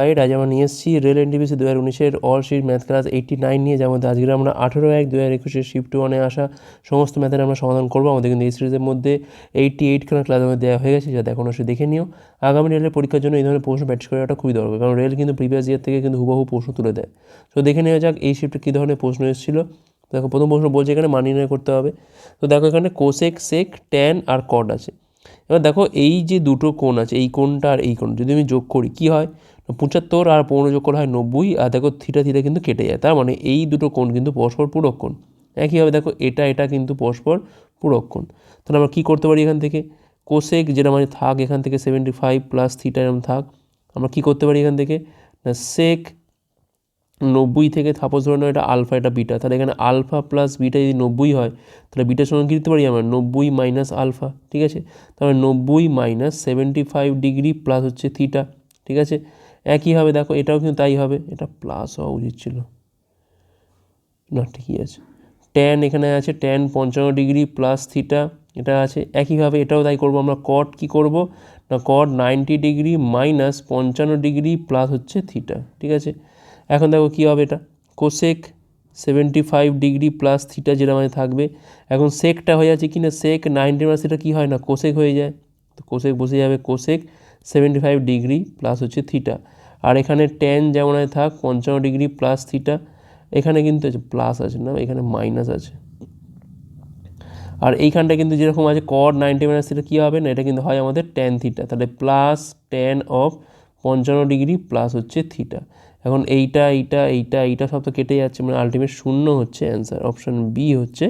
Right আজ আমরা নিয়ে এসেছি রেল এনটিপিসি দু হাজার উনিশের all shift math class eighty nine নিয়ে, যার মধ্যে আজকে আমরা আঠেরো এক দু হাজার একুশের শিফট ওয়ানে আসা সমস্ত ম্যাথের আমরা সমাধান করব। আমাদের কিন্তু এই সিরিজের মধ্যে এইটটি এইটখানা ক্লাস আমাদের দেওয়া হয়ে গেছে, যা দেখো সে দেখে নিও। আগামী রেলের পরীক্ষার জন্য এই ধরনের প্রশ্ন প্র্যাকটিস করাটা খুবই দরকার, কারণ রেল কিন্তু প্রিভিয়াস ইয়ার থেকে কিন্তু হুবহু প্রশ্ন তুলে দেয়। তো দেখে নেওয়া যাক এই শিফটে কী ধরনের প্রশ্ন এসেছিল। দেখো, প্রথম প্রশ্ন বলছে এখানে মানি নির্ণয় করতে হবে। তো দেখো এখানে কোসেক সেক ট্যান আর কড আছে। এবার দেখো এই যে দুটো কোণ আছে, এই কোণটা আর এই কোণ, যদি আমি যোগ করি, কী হয়? পঁচাত্তর আর পনেরো যোগ করা হয় নব্বই, আর দেখো থিটা থিটা কিন্তু কেটে যায়। তার মানে এই দুটো কোণ কিন্তু পরস্পর পূরক কোণ। একইভাবে দেখো এটা এটা কিন্তু পরস্পর পূরক কোণ। তাহলে আমরা কী করতে পারি এখান থেকে? কোসেক যেটা মানে থাক এখান থেকে সেভেন্টি ফাইভ প্লাস থিটা এরম থাক। আমরা কী করতে পারি এখান থেকে? না সেক নব্বই থেকে থাপস ধরে নেওয়া এটা আলফা এটা বিটা তাহলে এখানে আলফা প্লাস বিটা যদি নব্বই হয়, তাহলে বিটার সঙ্গে কী দিতে পারি আমরা? নব্বই মাইনাস আলফা ঠিক আছে? তাহলে নব্বই minus seventy five degree plus হচ্ছে থিটা ঠিক আছে? একইভাবে দেখো এটাও কিন্তু তাই হবে। এটা প্লাস হওয়া উচিত ছিল। না, ঠিকই আছে। ট্যান এখানে আছে ট্যান পঞ্চান্ন ডিগ্রি প্লাস থিটা এটা আছে, একইভাবে এটাও তাই করব আমরা। কট কি করব? না কট নাইনটি ডিগ্রি মাইনাস পঞ্চান্ন ডিগ্রি প্লাস হচ্ছে থিটা ঠিক আছে? এখন দেখো কী হবে এটা। Cosec seventy five degree plus theta যেটা মানে থাকবে। এখন সেকটা হয়ে যাচ্ছে কি না সেক নাইনটি মাস এটা কী হয় না? কোসেক হয়ে যায়। তো কোসেক বসে যাবে cosec seventy five degree plus হচ্ছে থিটা আর এখানে টেন যেমন থাক, পঞ্চান্ন ডিগ্রি প্লাস থিটা এখানে কিন্তু আছে প্লাস আছে না, এখানে মাইনাস আছে। আর এইখানটা কিন্তু যেরকম আছে কর নাইনটি মাইনাস থিটা কী হবে না, এটা কিন্তু হয় আমাদের টেন থিটা তাহলে প্লাস টেন অফ পঞ্চান্ন ডিগ্রি প্লাস হচ্ছে থিটা এখন এইটা এইটা এইটা এইটা সব তো কেটে যাচ্ছে মানে আলটিমেট শূন্য হচ্ছে অ্যান্সার অপশান বি হচ্ছে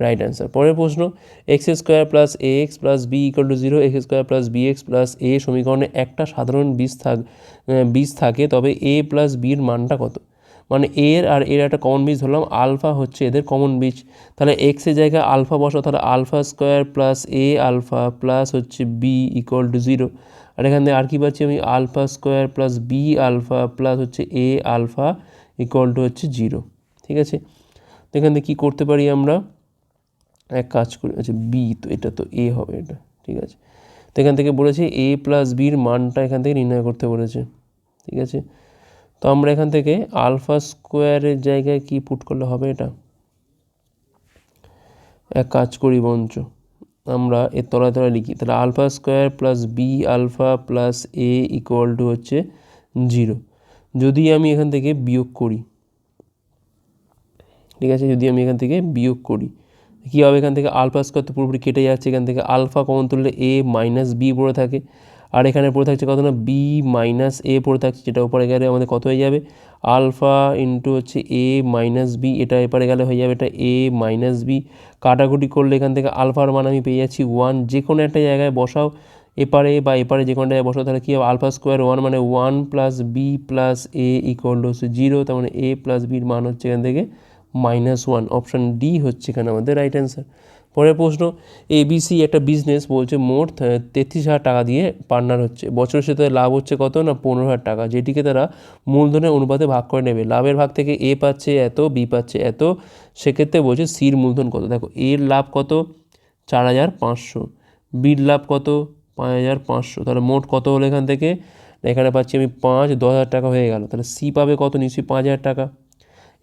রাইট অ্যান্সার পরের প্রশ্ন x square plus a x plus b equal to zero x square plus b x plus a সমীকরণে একটা সাধারণ বীজ থাক বীজ থাকে, তবে এ প্লাস বির মানটা কত? মানে এর আর এর একটা কমন বীজ ধরলাম আলফা হচ্ছে এদের কমন বীজ। তাহলে এক্সের জায়গায় আলফা বসো তাহলে alpha square plus a alpha plus হচ্ছে বি ইকুয়াল টু জিরো আর এখান থেকে আর কি পাচ্ছি আমি? Alpha square plus b alpha plus হচ্ছে এ আলফা ইকুয়াল টু হচ্ছে জিরো ঠিক আছে? তো এখান থেকে কী করতে পারি আমরা? এক কাজ করি আচ্ছা বি তো এটা তো এ হবে এটা, ঠিক আছে? তো এখান থেকে বলেছে এ প্লাস বির মানটা এখান থেকে নির্ণয় করতে বলেছে, ঠিক আছে? তো আমরা এখান থেকে আলফা স্কোয়ারের জায়গায় কি পুট করলে হবে এটা? এক কাজ করি বঞ্চ আমরা এর তলায় তলায় লিখি। তাহলে alpha square plus b alpha plus a equal to হচ্ছে জিরো। যদি আমি এখান থেকে বিয়োগ করি, ঠিক আছে? যদি আমি এখান থেকে বিয়োগ করি, কী হবে এখান থেকে? আলফা স্কোয়ার তো পুরোপুরি কেটে যাচ্ছে। এখান থেকে আলফা কমন তুললে এ মাইনাস বি পড়ে থাকে। আর এখানে পড়ে থাকছে কত না? বি মাইনাস এ পড়ে থাকছে, যেটা উপরে গেলে আমাদের কত হয়ে যাবে? আলফা ইন্টু হচ্ছে এ মাইনাস বি এটা এপারে গেলে হয়ে যাবে এটা এ মাইনাস বি কাটাকুটি করলে এখান থেকে আলফার মান আমি পেয়ে যাচ্ছি ওয়ান যে কোনো একটা জায়গায় বসাও, এপারে বা এপারে যে কোনো জায়গায় বসাও, তাহলে কী হবে? আলফা স্কোয়ার ওয়ান মানে one plus b plus a equal হচ্ছে জিরো তার মানে এ প্লাস বির মান হচ্ছে এখান থেকে মাইনাস ওয়ান অপশান ডি হচ্ছে এখানে আমাদের রাইট অ্যান্সার পরের প্রশ্ন এবিসি একটা বিজনেস বলছে মোট তেত্রিশ হাজার টাকা দিয়ে পার্টনার হচ্ছে। বছরের সাথে লাভ হচ্ছে কত না পনেরো হাজার টাকা, যেটিকে তারা মূলধনের অনুপাতে ভাগ করে নেবে। লাভের ভাগ থেকে এ পাচ্ছে এত বি পাচ্ছে এত, সেক্ষেত্রে বলছে সির মূলধন কত? দেখো এর লাভ কত? চার হাজার পাঁচশো। বির লাভ কত? পাঁচ হাজার পাঁচশো। তাহলে মোট কত হলো এখান থেকে? এখানে পাচ্ছি আমি পাঁচ, দশ হাজার টাকা হয়ে গেল। তাহলে সি পাবে কত? নিশ্চয়ই পাঁচ হাজার টাকা।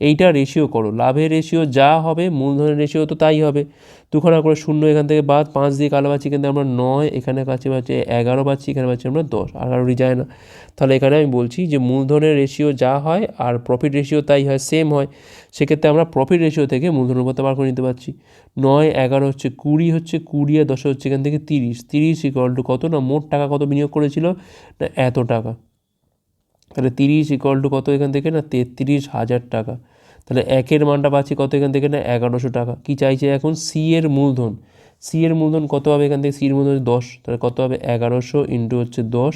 এইটা রেশিও করো। লাভের রেশিও যা হবে, মূলধনের রেশিও তো তাই হবে। দুখানা করে শূন্য এখান থেকে বাদ, পাঁচ দিয়ে কালো পাচ্ছি কিন্তু আমরা নয়, এখানে কাছে পাচ্ছি এগারো পাচ্ছি, এখানে পাচ্ছি আমরা দশ। এগারোটি যায় না। তাহলে এখানে আমি বলছি যে মূলধনের রেশিও যা হয় আর প্রফিট রেশিও তাই হয় সেম হয়। সেক্ষেত্রে আমরা প্রফিট রেশিও থেকে মূলধন অনুপাত বার করে নিতে পারছি। নয়, এগারো হচ্ছে কুড়ি হচ্ছে কুড়ি আর দশ হচ্ছে এখান থেকে তিরিশ। তিরিশ ইকুয়াল টু কত না? মোট টাকা কত বিনিয়োগ করেছিল? না, এত টাকা। তাহলে তিরিশ ইকুয়াল টু কত এখান থেকে? না, তেত্রিশ হাজার টাকা। তাহলে একের মানটা পাচ্ছি কত এখান থেকে? না, এগারোশো টাকা। কী চাইছে এখন? সি এর মূলধন। সি এর মূলধন কত হবে এখান থেকে? সি এর মূলধন দশ। তাহলে কত হবে? এগারোশো ইন্টু হচ্ছে দশ।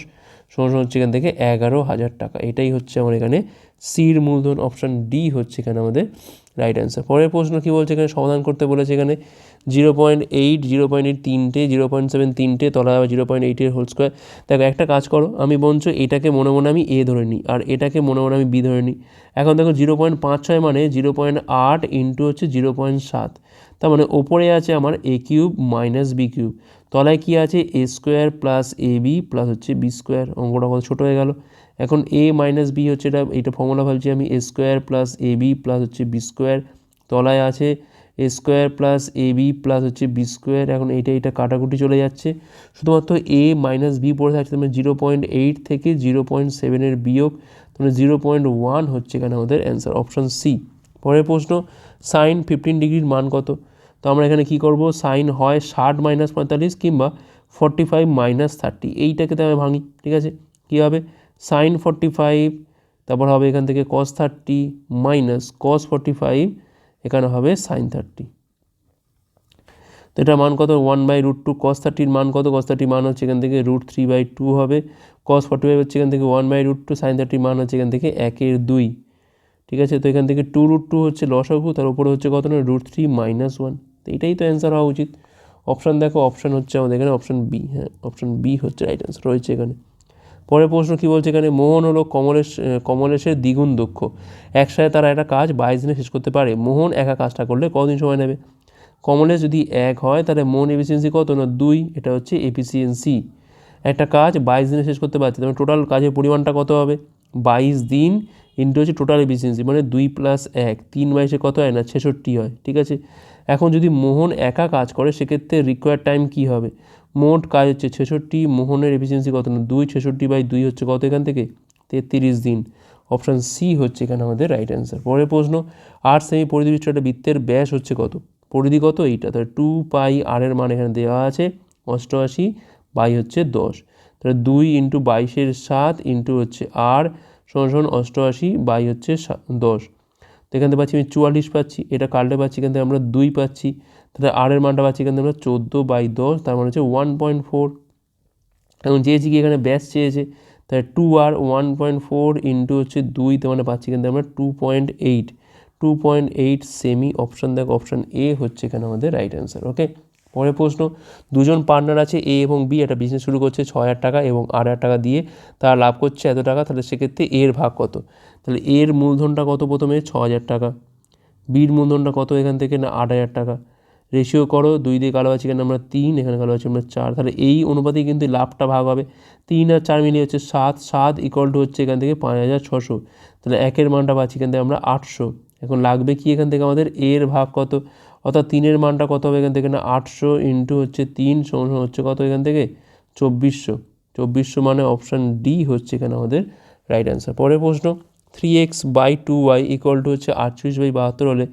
সমান হচ্ছে এখান থেকে এগারো হাজার টাকা। এটাই হচ্ছে আমার এখানে সির মূলধন অপশান ডি হচ্ছে এখানে আমাদের রাইট অ্যান্সার পরের প্রশ্ন কী বলছে এখানে? সমাধান করতে বলেছে এখানে। Zero point eight zero point eight তিনটে জিরো পয়েন্ট সেভেন তিনটে তলা জিরো পয়েন্ট এইটের হোল স্কোয়ার দেখো, একটা কাজ করো, আমি বলছো এটাকে মনে মনে আমি এ ধরে নিই, আর এটাকে মনে মনে আমি বি ধরে নিই। এখন দেখো জিরো পয়েন্ট পাঁচ ছয় মানে জিরো পয়েন্ট আট ইন্টু হচ্ছে জিরো পয়েন্ট সাত। তার মানে ওপরে আছে আমার a cube minus b cube তলায় কী আছে? A square plus a b plus হচ্ছে বি স্কোয়ার অঙ্কটা কত ছোটো হয়ে গেল। এখন এ মাইনাস বি হচ্ছে এটা, এইটা ফর্মুলা ভাবছি আমি a square plus a b plus হচ্ছে বি স্কোয়ার তলায় আছে a square plus a b plus হচ্ছে বি স্কোয়ার এখন এইটা এটা কাটাকুটি চলে যাচ্ছে। শুধুমাত্র এ মাইনাস বি পড়ে থাকছে মানে জিরো পয়েন্ট এইট থেকে জিরো পয়েন্ট সেভেনের বিয়োগ মানে জিরো পয়েন্ট ওয়ান হচ্ছে এখানে আমাদের অ্যান্সার অপশান সি পরের প্রশ্ন সাইন ফিফটিন ডিগ্রির মান কত? তো আমরা এখানে কি করব? সাইন হয় ষাট মাইনাস পঁয়তাল্লিশ কিংবা ফর্টি ফাইভ মাইনাস থার্টি এইটাকে তো আমি ভাঙি, ঠিক আছে? কী হবে? সাইন ফর্টি ফাইভ তারপর হবে এখান থেকে cos thirty minus cos forty five এখানে হবে সাইন থার্টি তো এটা মান কত? One by root two cos থার্টির মান কত? কস থার্টির মান হচ্ছে এখান থেকে রুট থ্রি বাই টু হবে। কস ফর্টি ফাইভ হচ্ছে এখান থেকে one by root two sine থার্টির মান হচ্ছে এখান থেকে একের দুই। ঠিক আছে? তো এখান থেকে টু রুট টু হচ্ছে লসাগু তার উপরে হচ্ছে কত না? রুট থ্রি মাইনাস ওয়ান তো এটাই তো অ্যান্সার হওয়া উচিত। অপশান দেখো অপশান হচ্ছে আমাদের এখানে অপশান বি হ্যাঁ অপশান বি হচ্ছে রাইট অ্যান্সার রয়েছে এখানে। পরের প্রশ্ন কী বলছে এখানে? মোহন হলো কমলেশ কমলেশের দ্বিগুণ দক্ষ একসাথে তারা একটা কাজ বাইশ দিনে শেষ করতে পারে। মোহন একা কাজটা করলে কদিন সময় নেবে? কমলেশ যদি এক হয়, তাহলে মোহন এফিসিয়েন্সি কত? না, দুই। এটা হচ্ছে এফিসিয়েন্সি একটা কাজ বাইশ দিনে শেষ করতে পারছে তাহলে টোটাল কাজের পরিমাণটা কত হবে? বাইশ দিন ইন্টু হচ্ছে টোটাল এফিসিয়েন্সি মানে দুই প্লাস এক। তিন বাইশে কত হয়? না, ছেষট্টি হয়। ঠিক আছে? এখন যদি মোহন একা কাজ করে, সেক্ষেত্রে রিকোয়ার্ড টাইম কী হবে? মোট কাজ হচ্ছে ছেষট্টি, মোহনের এফিসিয়েন্সি কত? না, দুই, ছেষট্টি বাই দুই হচ্ছে কত এখান থেকে? তেত্রিশ দিন। অপশান সি হচ্ছে এখানে আমাদের রাইট অ্যান্সার পরের প্রশ্ন আট সেমি পরিধি বিশিষ্ট একটা বৃত্তের ব্যাস হচ্ছে কত? পরিধি কত? এইটা। তাহলে টু পাই আর এর মান এখানে দেওয়া আছে, অষ্টআশি বাই হচ্ছে দশ। তাহলে দুই ইন্টু বাইশের সাত ইন্টু হচ্ছে আর সমান অষ্টআশি বাই হচ্ছে দশ। তো এখান থেকে পাচ্ছি আমি চুয়াল্লিশ পাচ্ছি, এটা কাটলে পাচ্ছি? এখান থেকে আমরা দুই পাচ্ছি। তাহলে আর এর মানটা পাচ্ছি এখান আমরা চোদ্দ বাই দশ, তার মানে হচ্ছে ওয়ান পয়েন্ট ফোর এখন চেয়েছি কি এখানে ব্যাস চেয়েছে, তাহলে two r one point four into হচ্ছে দুই, তার মানে পাচ্ছি থেকে আমরা two point eight two point eight semi option দেখো অপশান এ হচ্ছে এখানে আমাদের রাইট অ্যান্সার ওকে পরের প্রশ্ন, দুজন পার্টনার আছে এ এবং বি একটা বিজনেস শুরু করছে ছ হাজার টাকা এবং আট হাজার টাকা দিয়ে, তারা লাভ করছে এত টাকা, তাহলে সেক্ষেত্রে এর ভাগ কত? তাহলে এর মূলধনটা কত প্রথমে? ছ হাজার টাকা। বির মূলধনটা কত এখান থেকে? না, আট হাজার টাকা। রেশিও করো, দুই দিয়ে কালো আছে এখানে আমরা তিন, এখানে কালো আছে আমরা চার। তাহলে এই অনুপাতেই কিন্তু লাভটা ভাগ হবে। তিন আর চার মিলিয়ে হচ্ছে সাত সাত ইকুয়াল টু হচ্ছে এখান থেকে পাঁচ হাজার ছশো। তাহলে একের মানটা পাচ্ছি এখান থেকে আমরা আটশো। এখন লাগবে কি এখান থেকে আমাদের? এর ভাগ কত? অর্থাৎ তিনের মানটা কত হবে এখান থেকে? না আটশো ইন্টু হচ্ছে তিন সমান হচ্ছে কত এখান থেকে? চব্বিশশো। চব্বিশশো মানে অপশান ডি হচ্ছে এখানে আমাদের রাইট অ্যান্সার পরের প্রশ্ন three x by two y equal to হচ্ছে আটচল্লিশ বাই বাহাত্তর হলে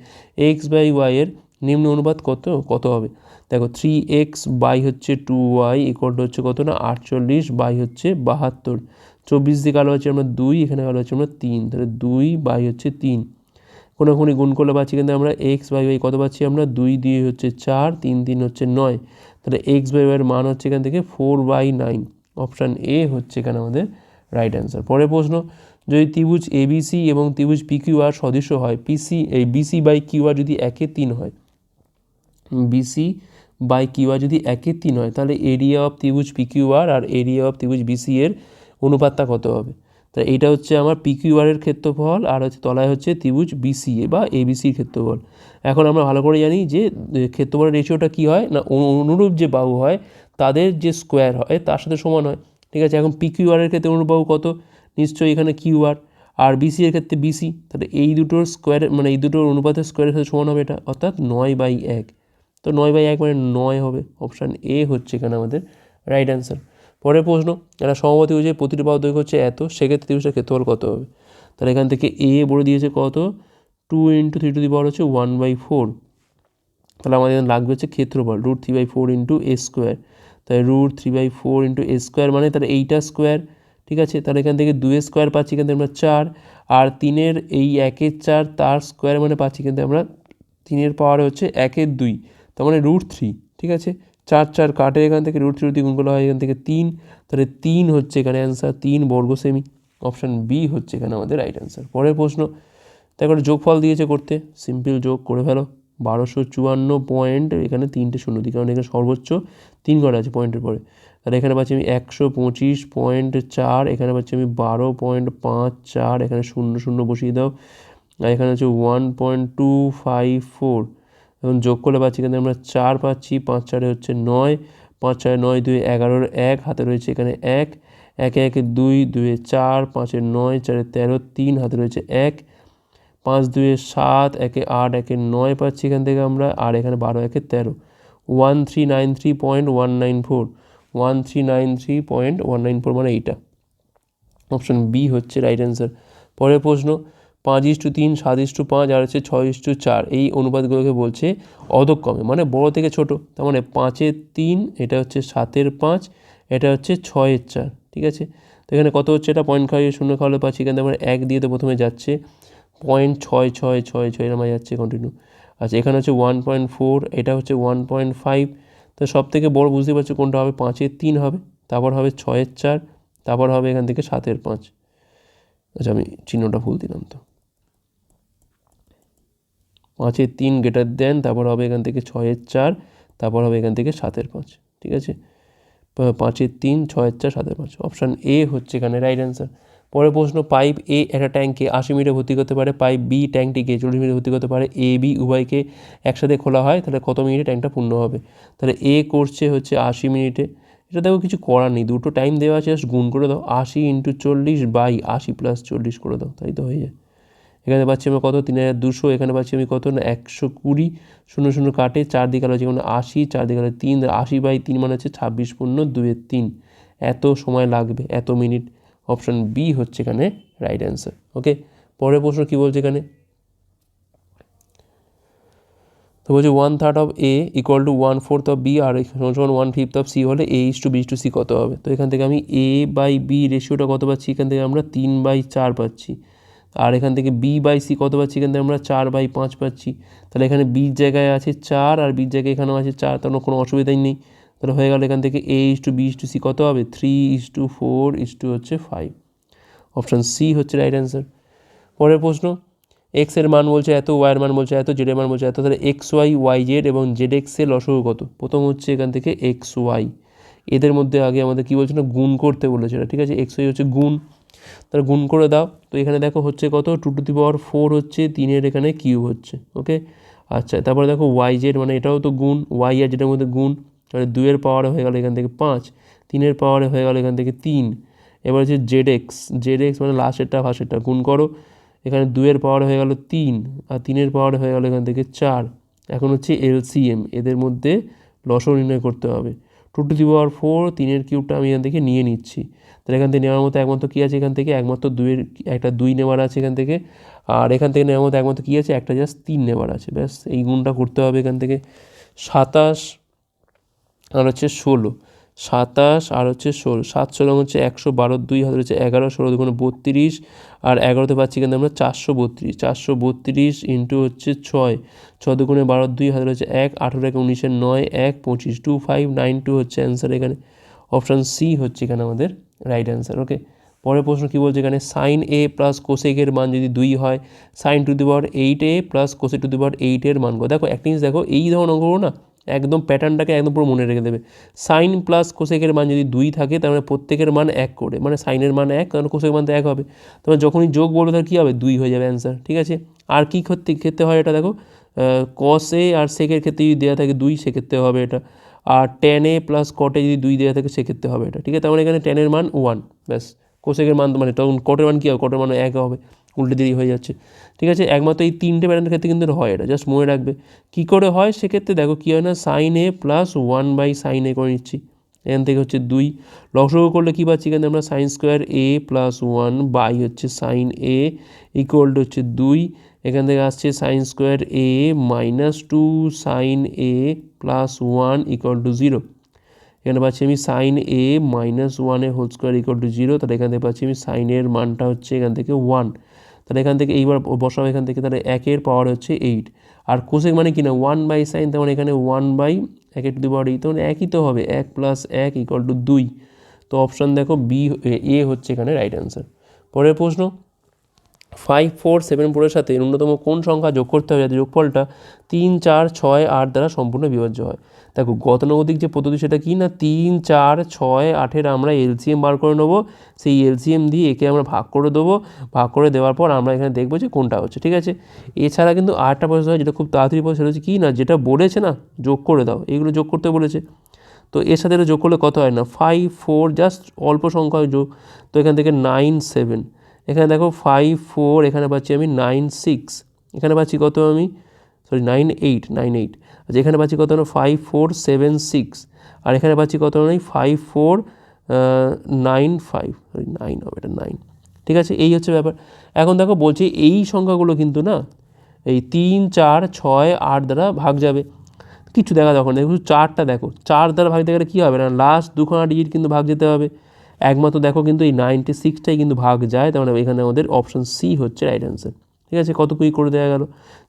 এক্স বাই ওয়াইয়ের নিম্ন অনুপাত কত? কত হবে? দেখো থ্রি এক্স বাই হচ্ছে টু ওয়াই ইকুয়াল হচ্ছে কত না? আটচল্লিশ বাই হচ্ছে বাহাত্তর। চব্বিশ দিয়ে কালো হচ্ছে আমরা দুই, এখানে কালো হচ্ছে আমরা তিন। তাহলে দুই বাই হচ্ছে তিন। কোনো কোনো গুণ করলে পাচ্ছি কিন্তু আমরা এক্স বাই ওয়াই কত পাচ্ছি আমরা? দুই দিয়ে হচ্ছে চার, তিন তিন হচ্ছে নয়। তাহলে এক্স বাই ওয়াইয়ের মান হচ্ছে এখান থেকে four by nine option A হচ্ছে এখানে আমাদের রাইট অ্যান্সার পরের প্রশ্ন, যদি ত্রিভুজ এবিসি এবং ত্রিভুজ পিকিউআর সদৃশ্য হয় পিসি এই বিসি বাই কিউ আর যদি একে তিন হয় বিসি বাই কিউআর যদি একে তিন হয়, তাহলে এরিয়া অফ ত্রিভুজ পিকিউআর আর এরিয়া অফ ত্রিভুজ বিসি এর অনুপাতটা কত হবে? তা এইটা হচ্ছে আমার পিকিউআরের ক্ষেত্রফল আর হচ্ছে তলায় হচ্ছে ত্রিভুজ বিসিএ বা এবিসির ক্ষেত্রফল। এখন আমরা ভালো করে জানি যে ক্ষেত্রফলের রেশিওটা কী হয়? না অনুরূপ যে বাহু হয়, তাদের যে স্কোয়ার হয়, তার সাথে সমান হয়। ঠিক আছে, এখন পিকিউআরের ক্ষেত্রে অনুরূপ বাহু কত? নিশ্চয়ই এখানে কিউআর আর বিসি এর ক্ষেত্রে বিসি তাহলে এই দুটোর স্কোয়ার মানে এই দুটোর অনুপাতের স্কোয়ারের সাথে সমান হবে এটা, অর্থাৎ নয় বাই এক। তো নয় বাই এক মানে নয় হবে। অপশান এ হচ্ছে এখানে আমাদের রাইট অ্যান্সার পরের প্রশ্ন একটা সমবাদী যে প্রতিটি বাহু দৈর্ঘ্য হচ্ছে এত, সেক্ষেত্রে ত্রিভুজের ক্ষেত্রফল কত হবে? তাহলে এখান থেকে এ বলে দিয়েছে কত? Two into three to the power হচ্ছে ওয়ান বাই ফোর তাহলে আমাদের লাগবে হচ্ছে ক্ষেত্রফল root three by four into a square তাহলে root three by four into a square মানে তাহলে এইটা স্কোয়ার ঠিক আছে? তাহলে এখান থেকে দুই স্কোয়ার পাচ্ছি কিন্তু আমরা চার, আর তিনের এই একের চার তার স্কোয়ার মানে পাচ্ছি কিন্তু আমরা তিনের পাওয়ারে হচ্ছে একের দুই। তার মানে রুট থ্রি ঠিক আছে? চার চার কাটে এখান থেকে রুট থ্রি গুণ করা হয়, এখান থেকে তিন, তাহলে তিন হচ্ছে এখানে অ্যান্সার তিন বর্গ সেমি অপশান বি হচ্ছে এখানে আমাদের রাইট অ্যান্সার পরের প্রশ্ন তারপরে যোগফল দিয়েছে করতে সিম্পল যোগ করে ফেলো, বারোশো চুয়ান্ন পয়েন্ট এখানে তিনটে শূন্য দিই, কারণ এখানে সর্বোচ্চ তিন ঘর আছে পয়েন্টের পরে। তাহলে এখানে পাচ্ছি আমি একশো পঁচিশ পয়েন্ট চার, এখানে পাচ্ছি আমি বারো পয়েন্ট পাঁচ চার, এখানে শূন্য শূন্য বসিয়ে দাও। আর এখানে হচ্ছে one point two five four এখন যোগ করলে পাচ্ছি এখানে আমরা চার পাচ্ছি, পাঁচ চারে হচ্ছে নয়, পাঁচ চারে নয় দুই এগারোর এক, হাতে রয়েছে এখানে এক, একে একে দুই, দুয়ে চার, পাঁচে নয়, চারে তেরো, তিন, হাতে রয়েছে এক, পাঁচ দুয়ে সাত, একে আট, একে নয় পাচ্ছি এখান থেকে আমরা, আর এখানে বারো, একে তেরো। One three nine three point one nine four, one three nine three point one nine four মানে এইটা। অপশন বি হচ্ছে রাইট অ্যান্সার। পরের প্রশ্ন পাঁচ ইস্টু তিন, সাত ইস্টু পাঁচ আর হচ্ছে ছয় ইস্টু চার। এই অনুপাতগুলোকে বলছে অধক্রমে মানে বড় থেকে ছোট। তার মানে পাঁচের তিন, এটা হচ্ছে সাতের পাঁচ, এটা হচ্ছে ছয়ের চার, ঠিক আছে? তো এখানে কত হচ্ছে? এটা পয়েন্ট খাওয়াই শূন্য খাওয়ালে পাচ্ছি এখানে আমরা এক দিয়ে তো প্রথমে যাচ্ছে। পয়েন্ট ছয় ছয় ছয় ছয় এরকম যাচ্ছে কন্টিনিউ আচ্ছা এখানে হচ্ছে ওয়ান পয়েন্ট ফোর এটা হচ্ছে ওয়ান পয়েন্ট ফাইভ তো সব থেকে বড় বুঝতে পারছ কোনটা হবে? পাঁচের তিন হবে, তারপর হবে ছয়ের চার, তারপর হবে এখান থেকে সাতের পাঁচ। আচ্ছা আমি চিহ্নটা ভুল দিলাম তো। পাঁচের তিন গ্রেটার দেন তারপর হবে এখান থেকে ছয়ের চার, তারপর হবে এখান থেকে সাতের পাঁচ, ঠিক আছে? পাঁচের তিন, ছয়ের চার, সাতের পাঁচ। অপশান এ হচ্ছে এখানে রাইট অ্যান্সার পরের প্রশ্ন পাইপ এ একটা ট্যাঙ্কে আশি মিনিটে ভর্তি করতে পারে পাইপ বি ট্যাঙ্কটিকে চল্লিশ মিনিটে ভর্তি করতে পারে এ বি উভয়কে একসাথে খোলা হয়, তাহলে কত মিনিটে ট্যাঙ্কটা পূর্ণ হবে? তাহলে এ করছে হচ্ছে আশি মিনিটে। এটা দেখো কিছু করার নেই, দুটো টাইম দেওয়া আছে জাস্ট গুণ করে দাও, আশি ইন্টু চল্লিশ বাই আশি প্লাস চল্লিশ করে দাও, তাই তো হয়ে যায়। এখানে পাচ্ছি আমরা কত? তিন হাজার দুশো। এখানে পাচ্ছি আমি কত? না, একশো কুড়ি। শূন্য শূন্য কাটে। চারদিকে আলো যেমন আশি, চারদিকে আলো তিন। আশি বাই তিন মানে হচ্ছে ছাব্বিশ পূর্ণ দুয়ের তিন। এত সময় লাগবে, এত মিনিট। অপশন বি হচ্ছে এখানে রাইট অ্যান্সার ওকে পরের প্রশ্ন কী বলছে এখানে? তো বলছে one third of a equal to one fourth of b আর সমান ওয়ান ফিফথ অফ সি হলে a is to b to c কত হবে? তো এখান থেকে আমি এ বাই বি রেশিওটা কত পাচ্ছি? এখান থেকে আমরা তিন বাই চার পাচ্ছি। আর এখান থেকে বি বাই সি কত পাচ্ছি এখান থেকে? আমরা চার বাই পাঁচ পাচ্ছি। তাহলে এখানে বির জায়গায় আছে চার আর বির জায়গায় এখানেও আছে চার তাহলে কোনো অসুবিধাই নেই। তাহলে হয়ে গেল এখান থেকে a is to b is to c কত হবে? Three is to four is to হচ্ছে ফাইভ অপশান সি হচ্ছে রাইট অ্যান্সার পরের প্রশ্ন এক্সের মান বলছে এত ওয়াই এর মান বলছে এত জেড এর মান বলছে এত, তাহলে এক্স ওয়াই ওয়াই জেড এবং জেড এক্সের লসগু কত? প্রথম হচ্ছে এখান থেকে এক্স ওয়াই এদের মধ্যে আগে আমাদের কী বলছে না গুণ করতে বলেছে ঠিক আছে? এক্স ওয়াই হচ্ছে গুণ। তাহলে গুণ করে দাও। তো এখানে দেখো হচ্ছে কত? Two to the power four হচ্ছে, তিনের এখানে কিউ হচ্ছে ওকে আচ্ছা তারপরে দেখো ওয়াই জেড মানে এটাও তো গুণ ওয়াই আর জেডের মধ্যে গুণ, তাহলে দুয়ের পাওয়ারে হয়ে গেল এখান থেকে পাঁচ, তিনের পাওয়ারে হয়ে গেল এখান থেকে তিন। এবার হচ্ছে জেড এক্স জেড এক্স মানে লাস্টেরটা, ফার্স্টেরটা, গুণ করো। এখানে দুয়ের পাওয়ারে হয়ে গেল তিন, আর তিনের পাওয়ারে হয়ে গেল এখান থেকে চার। এখন হচ্ছে এলসিএম এদের মধ্যে লসও নির্ণয় করতে হবে। Two to the power four তিনের কিউবটা আমি এখান থেকে নিয়ে নিচ্ছি। তাহলে এখান থেকে নেওয়ার মতো একমাত্র কী আছে এখান থেকে? একমাত্র দুইয়ের একটা দুই নেওয়ার আছে এখান থেকে। আর এখান থেকে নেওয়ার মতো একমাত্র কী আছে? একটা জাস্ট তিন নেওয়ার আছে। ব্যাস, এই গুণটা করতে হবে এখান থেকে। সাতাশ আর হচ্ছে ষোলো। সাতাশ আর হচ্ছে ষোলো। সাত ষোলো হচ্ছে একশো বারো, দুই হাজার হচ্ছে এগারো, ষোলো দুগুণে বত্রিশ। আর এগারোতে পাচ্ছি কিন্তু আমরা চারশো বত্রিশ। চারশো বত্রিশ ইন্টু হচ্ছে ছয়। ছ দুগুণে বারো, দুই হাজার হচ্ছে এক। আঠেরো এক উনিশের নয়, এক। পঁচিশ টু ফাইভ নাইন টু হচ্ছে অ্যান্সার এখানে। অপশান সি হচ্ছে এখানে আমাদের। রাইট অ্যান্সার ওকে পরের প্রশ্ন কী বলছে এখানে? সাইন এ প্লাস কোসেকের মান যদি দুই হয় sine to the power eight a plus cosec to the power এইটের মান কত? দেখো একটা জিনিস দেখো, এই ধরনের অঙ্কগুলো না একদম প্যাটার্নটাকে একদম পুরো মনে রেখে দেবে। সাইন প্লাস কোসেকের মান যদি দুই থাকে, তার মানে প্রত্যেকের মান এক করে। মানে সাইনের মান এক কারণ কোসেকের মান তো এক হবে। তোমার যখনই যোগ বলবে, তাহলে কী হবে? দুই হয়ে যাবে অ্যান্সার ঠিক আছে? আর কী ক্ষেত্রে ক্ষেত্রে হয় এটা দেখো? কসে আর সেকের ক্ষেত্রে যদি দেওয়া থাকে দুই, সেক্ষেত্রে হবে এটা। আর টেনে প্লাস কটে যদি দুই দেওয়া থাকে, সেক্ষেত্রে হবে এটা, ঠিক আছে? তার মানে এখানে টেনের মান ওয়ান ব্যাস। কোসেকের মান মানে তখন কটের মান কী হবে? কটের মান এক হবে, উল্টে দিয়েই হয়ে যাচ্ছে, ঠিক আছে? একমাত্র এই তিনটে প্যাটার্নের ক্ষেত্রে কিন্তু হয় এটা জাস্ট মনে রাখবে। কী করে হয়? সেক্ষেত্রে দেখো কী হয় না sine a plus one by sine a করে নিচ্ছি, এখান থেকে হচ্ছে দুই। লসগু করলে কী পাচ্ছি? এখানে আমরা sine square a plus one by হচ্ছে সাইন এ ইকুয়াল টু হচ্ছে দুই, এখান থেকে আসছে sine square a minus two sine a plus one equal to zero এখানে পাচ্ছি আমি সাইন এ মাইনাস ওয়ানের whole square equal to zero তাহলে এখান থেকে পাচ্ছি আমি সাইনের মানটা হচ্ছে এখান থেকে ওয়ান তাহলে এখান থেকে এইবার বসাবো এখান থেকে তাহলে একের পাওয়ার হচ্ছে এইট আর কোসেক মানে কি না ওয়ান বাই সাইন তার মানে এখানে ওয়ান বাই একের টু দি পাওয়ার এইট মানে একই তো হবে, এক প্লাস এক ইকুয়াল টু দুই. তো অপশান দেখো বি এ হচ্ছে এখানে রাইট অ্যান্সার পরের প্রশ্ন ফাইভ ফোর সেভেন ফোরের সাথে ন্যূনতম কোন সংখ্যা যোগ করতে হবে যাতে যোগফলটা তিন চার ছয় আট দ্বারা সম্পূর্ণ বিভাজ্য হয়? দেখো, গতানুগতিক যে পদ্ধতি সেটা কি না? তিন চার ছয় আটের আমরা এলসিএম বার করে নেব। সেই এলসিএম দিয়ে একে আমরা ভাগ করে দেবো। ভাগ করে দেওয়ার পর আমরা এখানে দেখব যে কোনটা হচ্ছে, ঠিক আছে? এছাড়া কিন্তু আটটা প্রসেস হয় যেটা খুব তাড়াতাড়ি প্রসেস হচ্ছে কী না? যেটা বলেছে না, যোগ করে দাও। এইগুলো যোগ করতে বলেছে। তো এর সাথে যোগ করলে কত হয় না? ফাইভ ফোর জাস্ট অল্প সংখ্যা যোগ। তো এখান থেকে নাইন সেভেন এখানে দেখো ফাইভ ফোর এখানে পাচ্ছি আমি নাইন সিক্স এখানে পাচ্ছি কত আমি? Sorry nine eight nine eight আচ্ছা এখানে পাচ্ছি কত ফাইভ ফোর সেভেন সিক্স আর এখানে পাচ্ছি কত নেই five four nine five sorry nine হবে এটা নাইন ঠিক আছে, এই হচ্ছে ব্যাপার। এখন দেখো, বলছি এই সংখ্যাগুলো কিন্তু না, এই তিন, চার, ছয়, আট দ্বারা ভাগ যাবে। কিছু দেখা তখন দেখো চারটা দেখো। চার দ্বারা ভাগ দেখে কী হবে না? লাস্ট দুখানা ডিজিট কিন্তু ভাগ যেতে হবে। একমাত্র দেখো কিন্তু এই নাইনটি সিক্সটাই কিন্তু ভাগ যায়, তার মানে এখানে আমাদের অপশন সি হচ্ছে রাইট অ্যান্সার ঠিক আছে, কত কুই করে দেওয়া গেল?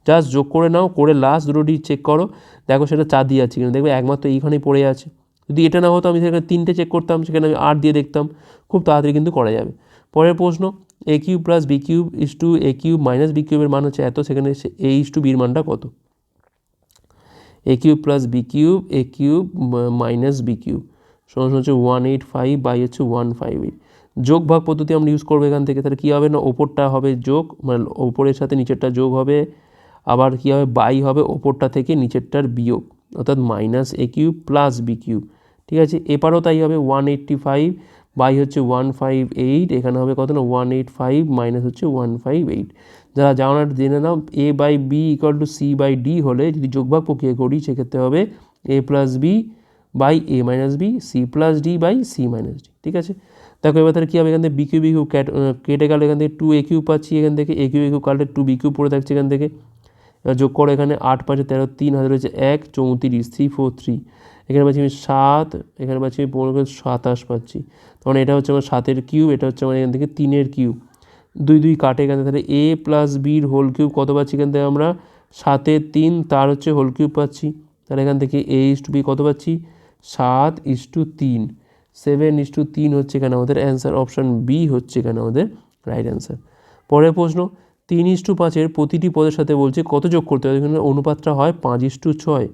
জাস্ট যোগ করে নাও, করে লাস্ট দুটো ডিজিট চেক করো, দেখো সেটা চার দিয়ে আছে কিন্তু দেখবে একমাত্র এইখানেই পড়ে আছে। যদি এটা না হতো, আমি সেখানে তিনটে চেক করতাম, সেখানে আমি আট দিয়ে দেখতাম। খুব তাড়াতাড়ি কিন্তু করা যাবে। পরের প্রশ্ন a cube plus b cube is to a cube minus b কিউবের মান হচ্ছে এত, সেখানে এ ইস টু বির মানটা কত? A cube plus b cube a cube minus b cube সমান হচ্ছে ওয়ান এইট ফাইভ বাই হচ্ছে ওয়ান ফাইভ এইট যোগ ভাগ পদ্ধতি আমরা ইউজ করব এখান থেকে, তাহলে কী হবে না? ওপরটা হবে যোগ মানে ওপরের সাথে নিচেরটা যোগ হবে, আবার কী হবে? বাই হবে ওপরটা থেকে নিচেরটার বিয়োগ, অর্থাৎ minus a cube plus b cube ঠিক আছে? এপারও তাই হবে ওয়ান এইট্টি ফাইভ বাই হচ্ছে ওয়ান ফাইভ এইট এখানে হবে কত না? ওয়ান এইট ফাইভ মাইনাস হচ্ছে ওয়ান ফাইভ এইট যারা জানার জেনে নাও a by b equal to c by d হলে যদি যোগভাগ প্রক্রিয়া করি, সেক্ষেত্রে হবে a plus b by a minus b c plus d by c minus d ঠিক আছে? দেখো এবার তাহলে কী হবে? এখান থেকে বি কিউ বি কিউ কেটে গেল, এখান থেকে টু এ কিউ পাচ্ছি, এখান থেকে এ কিউ এ কিউ কাটলে টু বি কিউ পড়ে থাকছে এখান থেকে। এবার যোগ করো, এখানে আট পাঁচে তেরো, তিন হাজার হচ্ছে এক, চৌত্রিশ থ্রি ফোর থ্রি এখানে পাচ্ছি আমি সাত, এখানে পাচ্ছি আমি পনেরো সাতাশ পাচ্ছি। তখন এটা হচ্ছে আমার সাতের কিউব এটা হচ্ছে আমার এখান থেকে তিনের কিউব দুই দুই কাটে এখান তাহলে এ প্লাস বির হোল কিউব কত পাচ্ছি এখান থেকে আমরা? সাতের তিন, তার হচ্ছে হোল কিউব পাচ্ছি। তাহলে এখান থেকে এ ইস টু বি কত পাচ্ছি? সাত ইস টু তিন। সেভেন ইস টু তিন হচ্ছে এখানে আমাদের অ্যান্সার অপশান বি হচ্ছে এখানে আমাদের রাইট অ্যান্সার পরের প্রশ্ন, তিন ইস টু পাঁচের প্রতিটি পদের সাথে বলছে কত যোগ করতে হবে এখানে অনুপাতটা হয় পাঁচ ইস টু ছয়,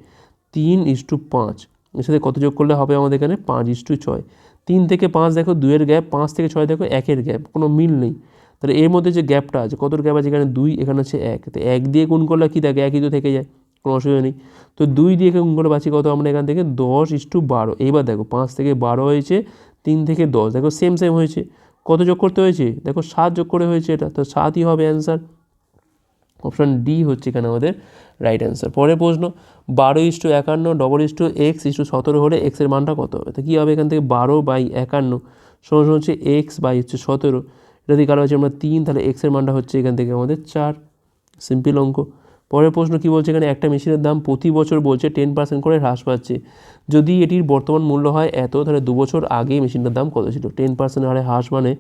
তিন ইস টু পাঁচ। এর সাথে কত যোগ করলে হবে আমাদের এখানে? পাঁচ ইস টু ছয়। তিন থেকে পাঁচ দেখো, দুইয়ের গ্যাপ পাঁচ থেকে ছয় দেখো, একের গ্যাপ কোনো মিল নেই। তাহলে এর মধ্যে যে গ্যাপটা আছে, কতর গ্যাপ আছে এখানে? দুই, এখানে হচ্ছে এক। তো এক দিয়ে গুণ করলে কী থাকে? একই তো থেকে যায়। কোনো অসুবিধা নেই তো দুই দিয়ে গুণ করে পাচ্ছি কত? আমরা এখান থেকে দশ ইস টু বারো। এইবার দেখো, পাঁচ থেকে বারো হয়েছে, তিন থেকে দশ। দেখো সেম সেম হয়েছে। কত যোগ করতে হয়েছে? দেখো, সাত যোগ করে হয়েছে এটা। তো সাতই হবে অ্যান্সার অপশান ডি হচ্ছে এখানে আমাদের রাইট অ্যান্সার পরের প্রশ্ন, বারো ইস টু একান্ন double is to x is to সতেরো হলে এক্সের মানটা কত হবে? তো কী হবে এখান থেকে? বারো বাই একান্ন সমান হচ্ছে এক্স বাই হচ্ছে সতেরো। এটা দিয়ে কারও হচ্ছে আমরা তিন, তাহলে এক্সের মানটা হচ্ছে এখান থেকে আমাদের চার। সিম্পল অঙ্ক। পরের প্রশ্ন কী বলছে এখানে? একটা মেশিনের দাম প্রতি বছর বলছে টেন পার্সেন্ট করে হ্রাস পাচ্ছে। যদি এটির বর্তমান মূল্য হয় এত, তাহলে দু বছর আগে মেশিনটার দাম কত ছিল? টেন পার্সেন্ট হারে হ্রাস মানে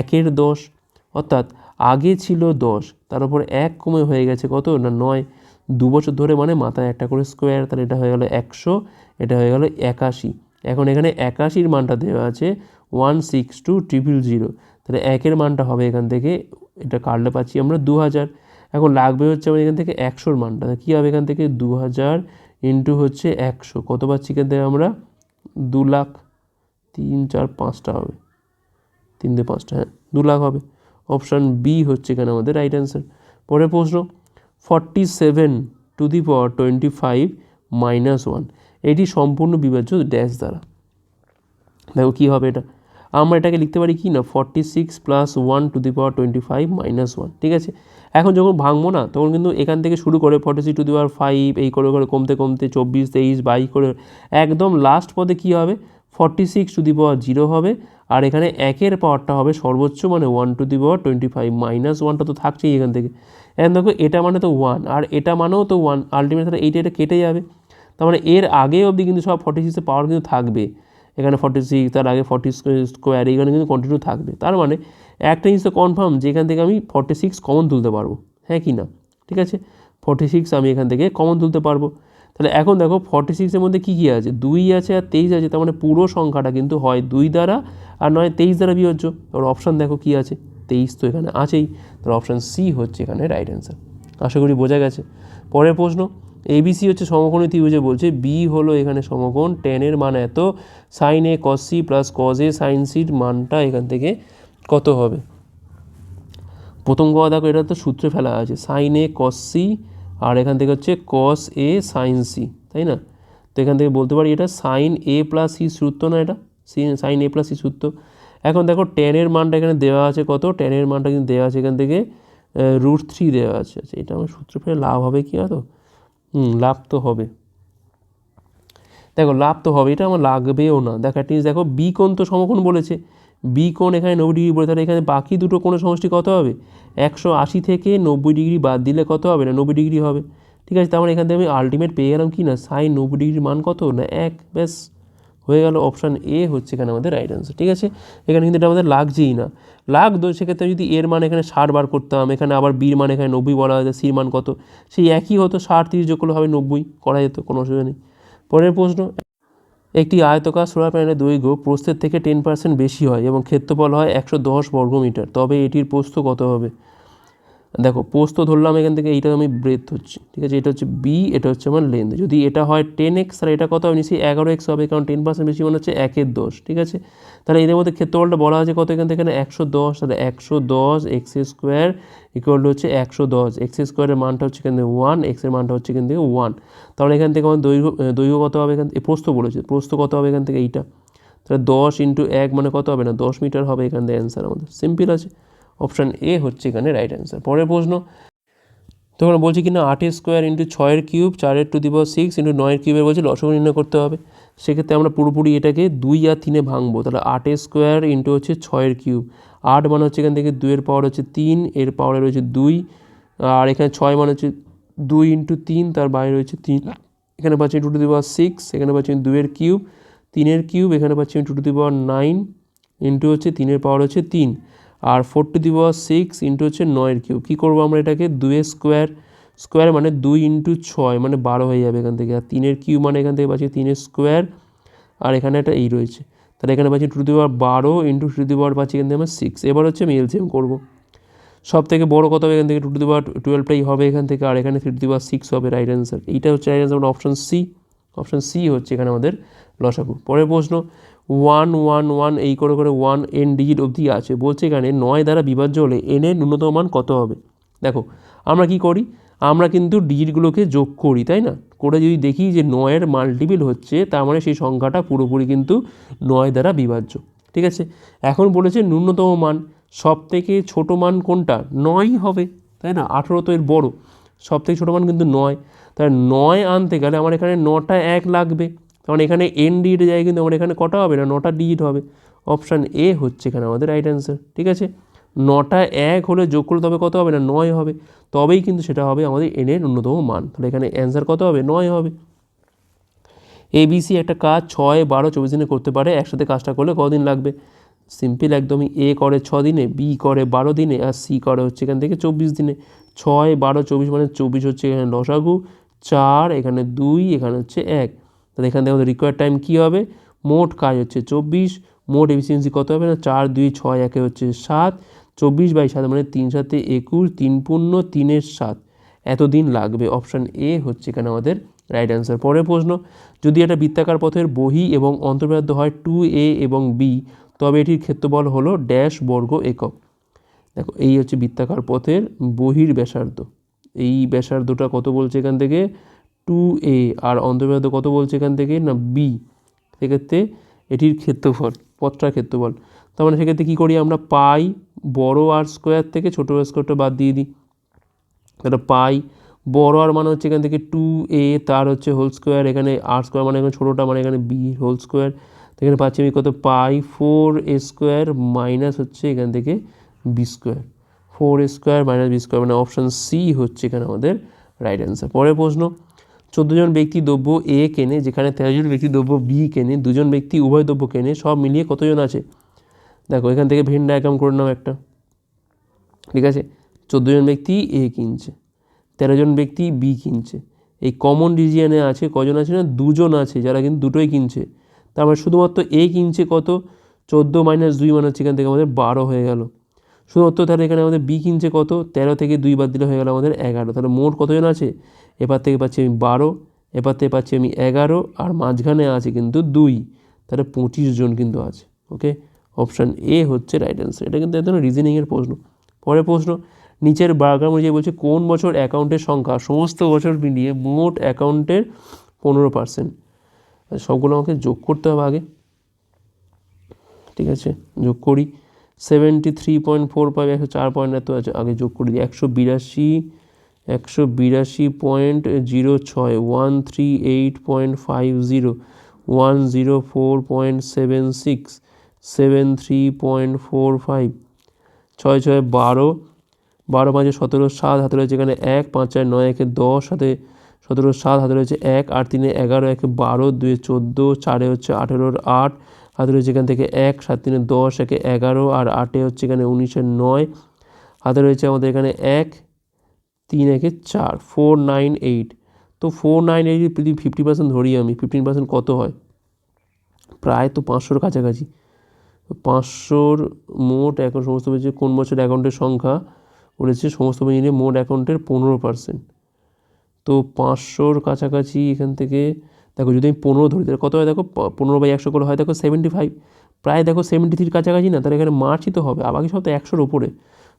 একের দশ, অর্থাৎ আগে ছিল দশ, তার উপর এক কমে হয়ে গেছে কত? না নয়। দু বছর ধরে মানে মাথায় একটা করে স্কোয়ার তাহলে এটা হয়ে গেলো একশো, এটা হয়ে গেলো একাশি। এখন এখানে একাশির মানটা দেওয়া আছে one six two triple zero তাহলে একের মানটা হবে এখান থেকে, এটা কাটলে পাচ্ছি আমরা দু হাজার এখন লাগবে হচ্ছে আমাদের এখান থেকে একশোর মানটা। কী হবে এখান থেকে? দু হাজার ইন্টু হচ্ছে একশো। কত পাচ্ছি এখান থেকে আমরা? দু লাখ তিন, চার, পাঁচটা হবে। তিন দিয়ে পাঁচটা হ্যাঁ দু লাখ হবে। অপশান বি হচ্ছে এখানে আমাদের রাইট অ্যান্সার পরের প্রশ্ন forty seven to the power twenty five minus one এটি সম্পূর্ণ বিভাজ্য ড্যাশ দ্বারা। দেখো কী হবে এটা। আমরা এটাকে লিখতে পারি কি না? Forty six plus one to the power twenty five minus one ঠিক আছে? এখন যখন ভাঙবো না, তখন কিন্তু এখান থেকে শুরু করে forty six to the power five এই করে করে কমতে কমতে চব্বিশ, তেইশ, বাইশ করে একদম লাস্ট পদে কী হবে? Forty six to the power zero হবে, আর এখানে একের পাওয়ারটা হবে সর্বোচ্চ মানে one to the power twenty five minus ওয়ানটা তো থাকছেই এখান থেকে। এখন দেখো, এটা মানে তো ওয়ান আর এটা মানেও তো ওয়ান আলটিমেট তাহলে এইটা, এটা কেটে যাবে। তার মানে এর আগে অবধি কিন্তু সব ফর্টি সিক্সের পাওয়ার কিন্তু থাকবে। এখানে ফর্টি সিক্স তার আগে ফর্টি স্কোয়ার এইখানে কিন্তু কন্টিনিউ থাকবে। তার মানে একটা জিনিস তো কনফার্ম যে এখান থেকে আমি ফর্টি সিক্স কমন তুলতে পারব। হ্যাঁ কি না? ঠিক আছে? ফর্টি সিক্স আমি এখান থেকে কমন তুলতে পারব। তাহলে এখন দেখো ফর্টি সিক্সের মধ্যে কী কী আছে? দুই আছে আর তেইশ আছে, তার মানে পুরো সংখ্যাটা কিন্তু হয় দুই দ্বারা আর নয় তেইশ দ্বারা বিয়োজ্য এবার অপশান দেখো কী আছে? তেইশ তো এখানে আছেই। তাহলে অপশান সি হচ্ছে এখানে রাইট অ্যান্সার আশা করি বোঝা গেছে। পরের প্রশ্ন এবিসি হচ্ছে সমকোণী ত্রিভুজে বলছে বি হলো এখানে সমকোণ টেনের মান এত sine a cos c plus cos a sine সির মানটা এখান থেকে কত হবে? প্রথম কথা দেখো, এটা তো সূত্রে ফেলা আছে সাইন এ কস সি আর এখান থেকে হচ্ছে কস এ সাইন সি তাই না? তো এখান থেকে বলতে পারি এটা সাইন এ প্লাস সি সূত্র না এটা? সাইন এ প্লাস সি সূত্র। এখন দেখো টেনের মানটা এখানে দেওয়া আছে কত? টেনের মানটা কিন্তু দেওয়া আছে এখান থেকে রুট থ্রি দেওয়া আছে। আচ্ছা এটা আমার সূত্র ফেলে লাভ হবে কি হতো হুম, লাভ তো হবে। দেখো, লাভ তো হবে, এটা আমার লাগবেও না। দেখো অ্যাটলিস্ট দেখো বি কোণ তো সমকোণ বলেছে। বি কোণ এখানে নব্বই ডিগ্রি বলে, তাহলে এখানে বাকি দুটো কোণের সমষ্টি কত হবে? একশো আশি থেকে নব্বই ডিগ্রি বাদ দিলে কত হবে না? নব্বই ডিগ্রি হবে। ঠিক আছে, তার মানে এখান থেকে আমি আলটিমেট পেয়ে গেলাম কি না? সাইন নব্বই ডিগ্রির মান কত? না, এক, ব্যাস। হয়ে গেল অপশান এ হচ্ছে এখানে আমাদের রাইট অ্যান্সার ঠিক আছে? এখানে কিন্তু এটা আমাদের লাগছেই না। লাগতো, সেক্ষেত্রে যদি এর মান এখানে ষাট বার করতাম, এখানে আবার বির মান এখানে নব্বই বলা হয় সির মান কত? সেই একই হতো, ষাট তিরিশ যোগ করলে হবে নব্বই, করা যেত, কোনো অসুবিধা নেই। পরের প্রশ্ন, একটি আয়তকার সোলার প্যানেলের দৈর্ঘ্য প্রস্থের থেকে টেন পার্সেন্ট বেশি হয় এবং ক্ষেত্রফল হয় একশো দশ বর্গমিটার, তবে এটির প্রস্থ কত হবে? দেখো, পোস্ত ধরলাম, এখান থেকে এইটা আমি ব্রেথ হচ্ছে ঠিক আছে? এটা হচ্ছে বি এটা হচ্ছে আমার লেন্থ যদি এটা হয় টেন এক্স তাহলে এটা কত? নিশ্চয়ই এগারো এক্স হবে, কারণ টেন পার্সেন্ট বেশি মানে হচ্ছে একের দশ, ঠিক আছে? তাহলে এদের মধ্যে ক্ষেত্রফলটা বলা আছে কত এখান থেকে? এখানে একশো দশ, তাহলে একশো দশ এক্স স্কোয়ার ইকুয়াল হচ্ছে একশো দশ এক্স স্কোয়ারের মানটা হচ্ছে এখান থেকে ওয়ান এক্সের মানটা হচ্ছে এখান থেকে ওয়ান তাহলে এখান থেকে আমার দৈর্ঘ্য দৈর্ঘ্য কত হবে এখান থেকে প্রস্থ বলেছে প্রস্থ কত হবে এখান থেকে এইটা? তাহলে দশ ইন্টু এক মানে কত হবে না? দশ মিটার হবে এখান থেকে অ্যান্সার আমাদের। সিম্পল আছে। অপশান এ হচ্ছে এখানে রাইট অ্যান্সার পরের প্রশ্ন তখন বলছি কিনা আটের স্কোয়ার ইন্টু ছয়ের কিউব চারের to the power six into নয়ের কিউবের বলছে লসগু নির্ণয় করতে হবে। সেক্ষেত্রে আমরা পুরোপুরি এটাকে দুই আর তিনে ভাঙবো। তাহলে আটের স্কোয়ার ইন্টু হচ্ছে ছয়ের কিউব আট মানে হচ্ছে এখান থেকে দুইয়ের পাওয়ার হচ্ছে তিন, এর পাওয়ারে রয়েছে দুই। আর এখানে ছয় মানে হচ্ছে দুই ইন্টু তিন, তার বাইরে রয়েছে তিন। এখানে পাচ্ছি two to the power six এখানে পাচ্ছি দুইয়ের কিউব তিনের কিউব এখানে পাচ্ছি two to the power nine into হচ্ছে তিনের পাওয়ার হচ্ছে তিন। আর four to the power six into হচ্ছে নয়ের কিউব কী করব আমরা এটাকে? দুয়ের স্কোয়ার স্কোয়ার মানে দুই ইন্টু ছয় মানে বারো হয়ে যাবে এখান থেকে। আর তিনের কিউব মানে এখান থেকে পাচ্ছি তিনের স্কোয়ার আর এখানে একটা এই রয়েছে। তাহলে এখানে পাচ্ছি টু দি পাওয়ার বারো ইন্টু টু দি পাওয়ার পাচ্ছি এখান থেকে আমার সিক্স এবার হচ্ছে আমি এলসিএম করব। সব থেকে বড়ো কথা হবে এখান থেকে? টু টু দি পাওয়ার টুয়েলভটাই হবে এখান থেকে, আর এখানে three to the power six হবে রাইট অ্যান্সার এইটা হচ্ছে right answer option c option c হচ্ছে এখানে আমাদের লসাগু। পরের প্রশ্ন ওয়ান ওয়ান ওয়ান, এই করে করে ওয়ান এন ডিজিট অবধি আছে। বলছে এখানে নয় দ্বারা বিভাজ্য হলে এন এর ন্যূনতম মান কত হবে? দেখো, আমরা কি করি? আমরা কিন্তু ডিজিটগুলোকে যোগ করি, তাই না? করে যদি দেখি যে নয়ের মাল্টিপিল হচ্ছে, তার মানে সেই সংখ্যাটা পুরোপুরি কিন্তু নয় দ্বারা বিভাজ্য। ঠিক আছে? এখন বলেছে ন্যূনতম মান সব থেকে ছোটো মান কোনটা? নয়ই হবে, তাই না? আঠেরো তো এর বড়ো। সব থেকে ছোটো মান কিন্তু নয়। তাহলে নয় আনতে গেলে আমার এখানে নটা এক লাগবে। কারণ এখানে এন ডিজিটে যায় কিন্তু আমার এখানে কটা হবে না? নটা ডিজিট হবে। অপশান এ হচ্ছে এখানে আমাদের রাইট অ্যান্সার ঠিক আছে? নটা এক হলে যোগ করলে তবে কত হবে না? নয় হবে। তবেই কিন্তু সেটা হবে আমাদের এনের ন্যূনতম মান। তাহলে এখানে অ্যান্সার কত হবে? নয় হবে। এবিসি একটা কাজ ছয়, বারো, চব্বিশ দিনে করতে পারে। একসাথে কাজটা করলে কদিন লাগবে? সিম্পল একদমই এ করে ছ দিনে বি করে বারো দিনে, আর সি করে হচ্ছে এখান থেকে চব্বিশ দিনে। ছয়, বারো, চব্বিশ মানে চব্বিশ হচ্ছে এখানে লসাগু চার, এখানে দুই, এখানে হচ্ছে এক। তাহলে এখান থেকে আমাদের রিকোয়ার টাইম কী হবে? মোট কাজ হচ্ছে চব্বিশ, মোট এফিসিয়েন্সি কত হবে না? চার, দুই, ছয়, একে হচ্ছে সাত। চব্বিশ বাই সাত মানে তিন, সাতে একুশ, তিন পূর্ণ, তিনের সাত। এতদিন লাগবে। অপশান এ হচ্ছে এখানে আমাদের রাইট অ্যান্সার পরের প্রশ্ন, যদি একটা বৃত্তাকার পথের বহি এবং অন্তর্ব্যাদ্ধ হয় টু এ এবং বি তবে এটির ক্ষেত্রফল হলো ড্যাশ বর্গ একক। দেখো, এই হচ্ছে বৃত্তাকার পথের বহির ব্যাসার্ধ। এই ব্যাসার্ধটা কত বলছে এখান থেকে? টু এ, আর অন্তর্ব্যাধ কত বলছে এখান থেকে? না, বি। সেক্ষেত্রে এটির ক্ষেত্রফল, পথটার ক্ষেত্রফল। তার মানে সেক্ষেত্রে কী করি আমরা? পাই বড় আর স্কোয়ার থেকে ছোটো আর স্কোয়ারটা বাদ দিয়ে দিই। তাহলে পাই বড় আর মানে হচ্ছে এখান থেকে টু এ, তার হচ্ছে হোল স্কোয়ার। এখানে আর স্কোয়ার মানে এখানে ছোটোটা মানে এখানে বি হোল স্কোয়ার। এখানে পাচ্ছি আমি কত? পাই ফোর এ স্কোয়ার মাইনাস হচ্ছে এখান থেকে b square. Four a square minus b square মানে অপশান সি হচ্ছে এখানে আমাদের রাইট অ্যান্সার। পরের প্রশ্ন চোদ্দ জন ব্যক্তি দ্রব্য এ কেনে, যেখানে তেরো জন ব্যক্তি দ্রব্য বি কেনে, দুজন ব্যক্তি উভয় দ্রব্য কেনে, সব মিলিয়ে কতজন আছে? দেখো, এখান থেকে ভেন ডায়াগ্রাম করে নাও একটা। ঠিক আছে? চোদ্দ জন ব্যক্তি এ কিনছে, তেরো জন ব্যক্তি বি কিনছে। এই কমন রিজিয়ানে আছে কজন আছে না? দুজন আছে, যারা কিন্তু দুটোই কিনছে। তার মানে শুধুমাত্র এ কিনছে কত? চোদ্দ মাইনাস দুই মানে হচ্ছে এখান থেকে আমাদের বারো হয়ে গেল। শুধুমাত্র তাহলে এখানে আমাদের বি কিনছে কত? তেরো থেকে দুই বাদ দিলে হয়ে গেল আমাদের এগারো। তাহলে মোট কতজন আছে? এবার থেকে পাচ্ছি আমি বারো, এবার থেকে পাচ্ছি আমি এগারো, আর মাঝখানে আছে কিন্তু দুই, তাহলে পঁচিশ জন কিন্তু আছে ওকে অপশান এ হচ্ছে রাইট অ্যান্সার এটা কিন্তু একদম রিজনিংয়ের প্রশ্ন। পরের প্রশ্ন, নিচের বার্গার অনুযায়ী বলছে, কোন বছর অ্যাকাউন্টের সংখ্যা, সমস্ত বছর মিলিয়ে মোট অ্যাকাউন্টের পনেরো পার্সেন্ট সবগুলো আমাকে যোগ করতে হবে আগে, ঠিক আছে? যোগ করি seventy three point four five একশো চার পয়েন্ট এত আছে, আগে যোগ করে দিই, একশো বিরাশি একশো বিরাশি পয়েন্ট জিরো ছয় one three eight point five zero, one zero four point seven six, seven three point four five, ছয় ছয় বারো বারো পাঁচে সতেরো সাত হাতে রয়েছে এখানে এক, পাঁচ চার নয় একে দশ হাতে, সতেরো সাত হাতে রয়েছে এক, আট তিনে এগারো একে বারো, দুয়ে চোদ্দ, চারে হচ্ছে আঠেরোর আট, হাতে রয়েছে এখান থেকে এক, সাত তিনে দশ একে এগারো, আর আটে হচ্ছে এখানে উনিশের নয়, হাতে রয়েছে আমাদের এখানে এক তিন, একে চার ফোর নাইন এইট তো ফোর নাইন এইট যদি ফিফটি পার্সেন্ট ধরি আমি ফিফটিন পার্সেন্ট কত হয়? প্রায় তো পাঁচশোর কাছাকাছি। পাঁচশোর মোট এখন সমস্ত পেয়েছে কোন বছর অ্যাকাউন্টের সংখ্যা বলেছে সমস্ত মিলিয়ে মোট অ্যাকাউন্টের পনেরো পার্সেন্ট তো পাঁচশোর কাছাকাছি এখান থেকে, দেখো যদি আমি পনেরো ধরি, তাহলে কত হয়? দেখো পনেরো বাই একশো করে হয়, দেখো সেভেন্টি ফাইভ প্রায় দেখো সেভেন্টি থ্রির কাছাকাছি না, তাহলে এখানে মার্চই তো হবে বাকি সব তো একশোর ওপরে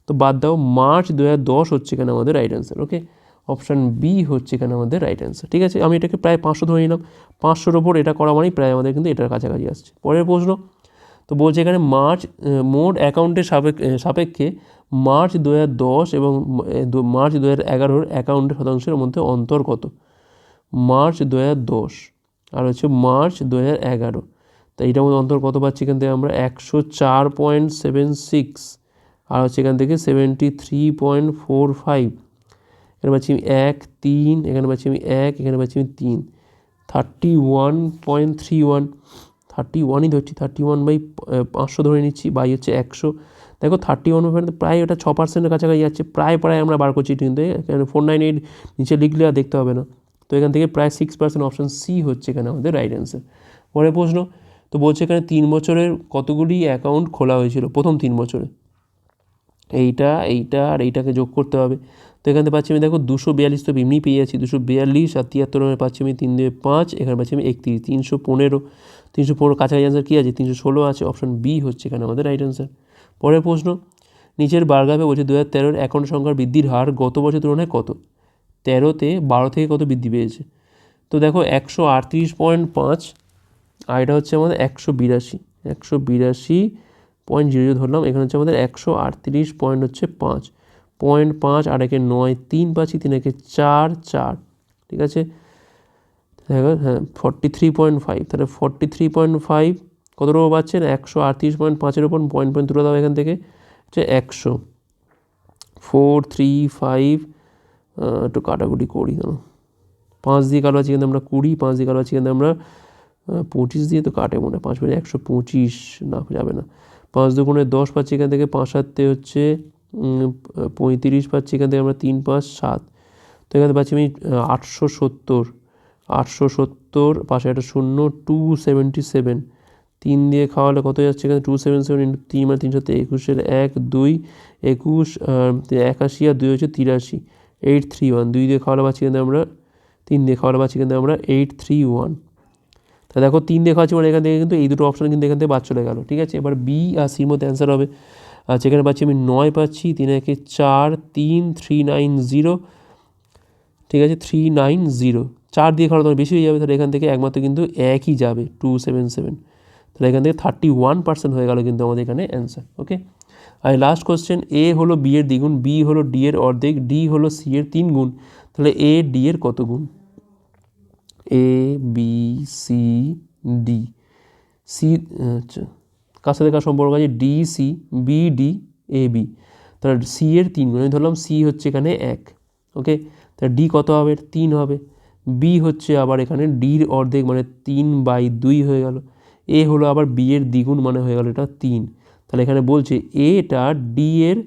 তো বাদ দাও মার্চ দু হাজার দশ হচ্ছে এখানে আমাদের right answer okay option b হচ্ছে এখানে আমাদের রাইট অ্যান্সার ঠিক আছে? আমি এটাকে প্রায় পাঁচশো ধরে নিলাম। পাঁচশোর ওপর এটা করা মানেই প্রায় আমাদের কিন্তু এটার কাছাকাছি আসছে। পরের প্রশ্ন, তো বলছে এখানে মার্চ মোট অ্যাকাউন্টের সাপেক্ষ মার্চ দু দশ এবং মার্চ দু হাজার এগারোর অ্যাকাউন্টের শতাংশের মধ্যে অন্তর কত? মার্চ দু দশ আর হচ্ছে মার্চ দু হাজার এগারো। তো এইটার মধ্যে অন্তর কত পাচ্ছি এখান থেকে আমরা? একশো চার পয়েন্ট সেভেন সিক্স আর হচ্ছে এখান থেকে seventy three point four five এখানে পাচ্ছি আমি এক, তিন, এখানে পাচ্ছি আমি এক, এখানে পাচ্ছি আমি তিন। Thirty one point three one thirty ওয়ানই ধরছি থার্টি ওয়ান বাই পাঁচশো ধরে নিচ্ছি বাই হচ্ছে একশো। দেখো থার্টি ওয়ান প্রায় ওটা ছ পার্সেন্টের কাছাকাছি যাচ্ছে, প্রায় প্রায় আমরা বার করছি কিন্তু এখানে ফোর নাইন এইট নিচে লিখলে আর দেখতে হবে না। তো এখান থেকে প্রায় সিক্স পার্সেন্ট অপশান সি হচ্ছে এখানে আমাদের রাইট অ্যান্সার পরে প্রশ্ন, তো বলছে এখানে তিন বছরের কতগুলি অ্যাকাউন্ট খোলা হয়েছিল? প্রথম তিন বছরে। এইটা এইটা আর এইটাকে যোগ করতে হবে। তো এখানে পাচ্ছি আমি দেখো দুশো বিয়াল্লিশ, তো এমনি পেয়ে যাচ্ছি। দুশো বিয়াল্লিশ আর তিয়াত্তর পাচ্ছি আমি তিন দিয়ে পাঁচ, এখানে পাচ্ছি আমি একত্রিশ। তিনশো পনেরো তিনশো পনেরো কাছাকাছি অ্যান্সার কী আছে? তিনশো ষোলো আছে অপশান বি হচ্ছে এখানে আমাদের রাইট অ্যান্সার পরের প্রশ্ন, নিচের বারগ্রাফে বলছে দু হাজার তেরোর অ্যাকাউন্ট সংখ্যার বৃদ্ধির হার গত বছর তুলনায় কত? তেরোতে বারো থেকে কত বৃদ্ধি পেয়েছে? তো দেখো একশো আটত্রিশ পয়েন্ট পাঁচ, আর এটা হচ্ছে আমাদের একশো বিরাশি। একশো বিরাশি পয়েন্ট জিরো জিরো ধরলাম, এখানে হচ্ছে আমাদের একশো আটত্রিশ পয়েন্ট হচ্ছে পাঁচ। পয়েন্ট পাঁচ আর একে নয়, তিন পাচ্ছি, তিন একে চার চার। ঠিক আছে? হ্যাঁ ফর্টি থ্রি পয়েন্ট ফাইভ তাহলে ফর্টি থ্রি পয়েন্ট ফাইভ কত রকম পাচ্ছেন? একশো আটত্রিশ পয়েন্ট, পাঁচের ওপর পয়েন্ট পয়েন্ট তুলে দাও এখান থেকে, হচ্ছে একশো। ফোর থ্রি ফাইভ একটু কাটাকুটি করি, দাঁড়াও। পাঁচ দিয়ে কালো আছে কিন্তু আমরা কুড়ি, পাঁচ দিয়ে কালো আছে কিন্তু আমরা পঁচিশ দিয়ে তো কাটে মনে হয়, পাঁচ পাঁচ একশো পঁচিশ, না, যাবে না। পাঁচ দুগুণে দশ পাচ্ছি এখান থেকে, পাঁচ সাতে হচ্ছে পঁয়ত্রিশ পাচ্ছি এখান থেকে আমরা তিন পাঁচ সাত। তো এখানে পাচ্ছি আমি আটশো সত্তর। আটশো সত্তর, পাশে একটা শূন্য, টু সেভেন্টি সেভেন। তিন দিয়ে খাওয়ালে কত যাচ্ছে এখানে? টু সেভেন সেভেন ইন্টু তিন মানে তিনশো একুশের এক, দুই, একুশ একাশি আর দুই হচ্ছে তিরাশি। এইট থ্রি ওয়ান, দুই দিয়ে খাওয়ালে পাচ্ছি কিন্তু আমরা, তিন দিয়ে খাওয়ালে পাচ্ছি কিন্তু আমরা, এইট থ্রি ওয়ান। তা দেখো তিন দেখা আছে মানে এখান থেকে কিন্তু এই দুটো অপশন কিন্তু এখান থেকে বাদ চলে গেল, ঠিক আছে? এবার বি আর সির মধ্যে অ্যান্সার হবে। আর যেখানে পাচ্ছি আমি নয় পাচ্ছি, তিন একে চার, তিন থ্রি নাইন জিরো ঠিক আছে? থ্রি নাইন জিরো চার দিয়ে খাওয়া তোমার বেশি হয়ে যাবে, তাহলে এখান থেকে একমাত্র কিন্তু একই যাবে টু সেভেন সেভেন তাহলে এখান থেকে থার্টি ওয়ান পার্সেন্ট হয়ে গেল কিন্তু আমাদের এখানে অ্যান্সার ওকে আর লাস্ট কোশ্চেন এ হলো বি এর দ্বিগুণ বি হলো ডি এর অর্ধেক ডি হলো সি এর তিন গুণ তাহলে এ ডি এর কত গুণ a b c d c আচ্ছা কার সাথে কার সম্পর্ক আছে? D c b d a b তাহলে সি এর তিন গুণ, আমি ধরলাম সি হচ্ছে এখানে এক ওকে তাহলে ডি কত হবে? তিন হবে। বি হচ্ছে আবার এখানে ডির অর্ধেক মানে তিন বাই দুই হয়ে গেল। এ হলো আবার বি এর দ্বিগুণ মানে হয়ে গেল এটা তিন। তাহলে এখানে বলছে এটা ডি এর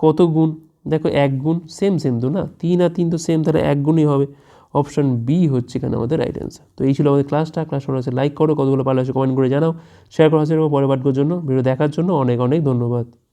কত গুণ? দেখো এক গুণ সেম সেম তো না? তিন আর তিন তো সেম তাহলে এক গুণই হবে। অপশন বি হচ্ছে এখানে আমাদের রাইট অ্যান্সার তো এই ছিল আমাদের ক্লাসটা ক্লাস শোনা লাইক করো, কতগুলো পারলে কমেন্ট করে জানাও। শেয়ার করা হচ্ছে পরে পাঠকর জন্য। ভিডিও দেখার জন্য অনেক অনেক ধন্যবাদ।